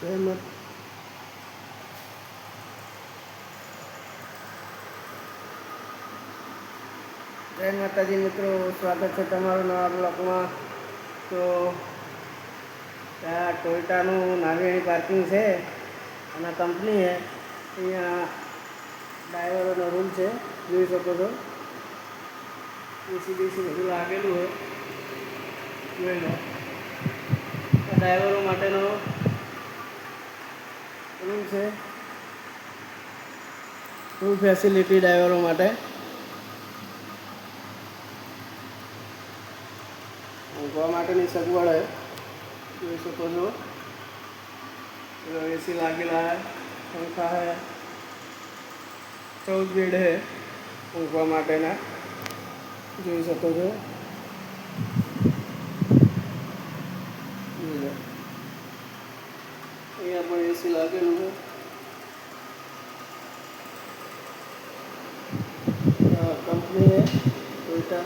જય જય માતાજી મિત્રો, સ્વાગત છે તમારું નવા બ્લોકમાં તો ત્યાં ટોયોટાનું નાગેણી પાર્કિંગ છે અને કંપની છે. અહીંયા ડ્રાઈવરોનો રૂમ છે, જોઈ શકો છો. એસી બેસી બધું લાગેલું હોય. ડ્રાઈવરો માટેનો છે. ફૂલ ફેસિલિટી ડ્રાઈવરો માટે. ઊંઘવા માટેની સગવડ જોઈ શકો છો. એસી લાગેલા હે, પંખા હે. ચૌદ બેડ હે ઊંઘવા માટેના. જોઈ શકો છો. અહીંયા પણ એસી લાગેલું છે આ કંપની है ટોયોટા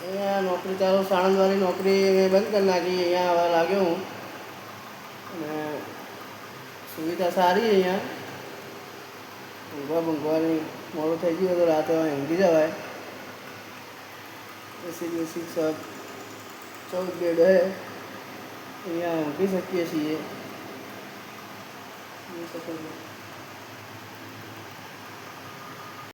અહીંયા નોકરી ચાલુ સાણંદવાળી નોકરી મેં બંધ કરી નાખી અહીંયા હવે લાગ્યો હું અને સુવિધા સારી અહીંયા ઊંઘવા બૂંઘવાની મોડું થઈ ગયું હોય તો રાતે હવે ઊંઘી જવાય એસી શિક્ષક ચૌદ બેડ હે અહીંયા ઊંઘી શકીએ છીએ.